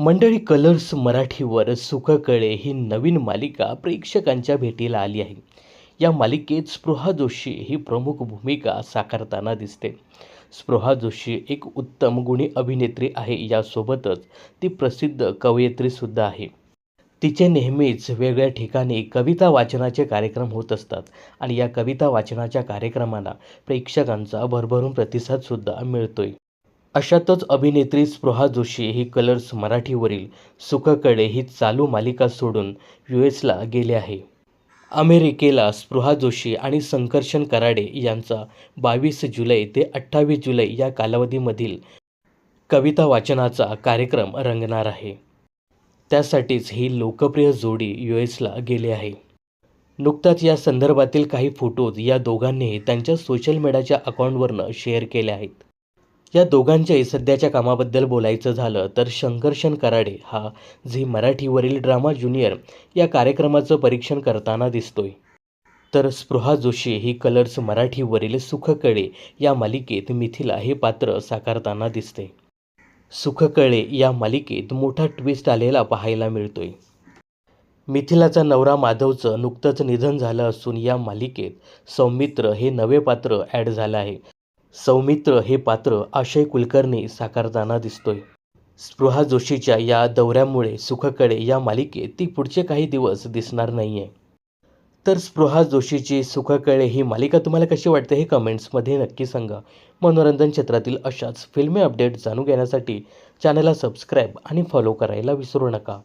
मंडळी कलर्स मराठीवर सुखकळे ही नवीन मालिका प्रेक्षकांच्या भेटीला आली आहे. या मालिकेत स्पृहा जोशी ही प्रमुख भूमिका साकारताना दिसते. स्पृहा जोशी एक उत्तम गुणी अभिनेत्री आहे. यासोबतच ती प्रसिद्ध कवयित्रीसुद्धा आहे. तिचे नेहमीच वेगळ्या ठिकाणी कविता वाचनाचे कार्यक्रम होत असतात आणि या कविता वाचनाच्या कार्यक्रमांना प्रेक्षकांचा भरभरून प्रतिसादसुद्धा मिळतोय. अशातच अभिनेत्री स्पृहा जोशी ही कलर्स मराठीवरील सुखकडे ही चालू मालिका सोडून यू एसला गेले आहे. अमेरिकेला स्पृहा जोशी आणि संकर्षण कराडे यांचा बावीस जुलै ते अठ्ठावीस जुलै या कालावधीमधील कविता वाचनाचा कार्यक्रम रंगणार आहे. त्यासाठीच ही लोकप्रिय जोडी यू एसला गेली आहे. नुकताच या संदर्भातील काही फोटोज या दोघांनीही त्यांच्या सोशल मीडियाच्या अकाउंटवरनं शेअर केले आहेत. या दोघांच्याही सध्याच्या कामाबद्दल बोलायचं झालं तर शंकरशन कराडे हा झी मराठीवरील ड्रामा ज्युनियर या कार्यक्रमाचं परीक्षण करताना दिसतोय. तर स्पृहा जोशी ही कलर्स मराठीवरील सुखकळे या मालिकेत मिथिला हे पात्र साकारताना दिसते. सुखकळे या मालिकेत मोठा ट्विस्ट आलेला पाहायला मिळतोय. मिथिलाचा नवरा माधवचं नुकतंच निधन झालं असून या मालिकेत सौमित्र हे नवे पात्र ॲड झालं आहे. सौमित्र हे पात्र आशय कुलकर्णी साकारताना दिसतोय. स्पृहा जोशीच्या या दौऱ्यामुळे सुखकडे या मालिकेत ती पुढचे काही दिवस दिसणार नाही आहे तर स्पृहा जोशीची सुखकळे ही मालिका तुम्हाला कशी वाटते हे कमेंट्समध्ये नक्की सांगा. मनोरंजन क्षेत्रातील अशाच फिल्मी अपडेट जाणून घेण्यासाठी चॅनलला सबस्क्राईब आणि फॉलो करायला विसरू नका.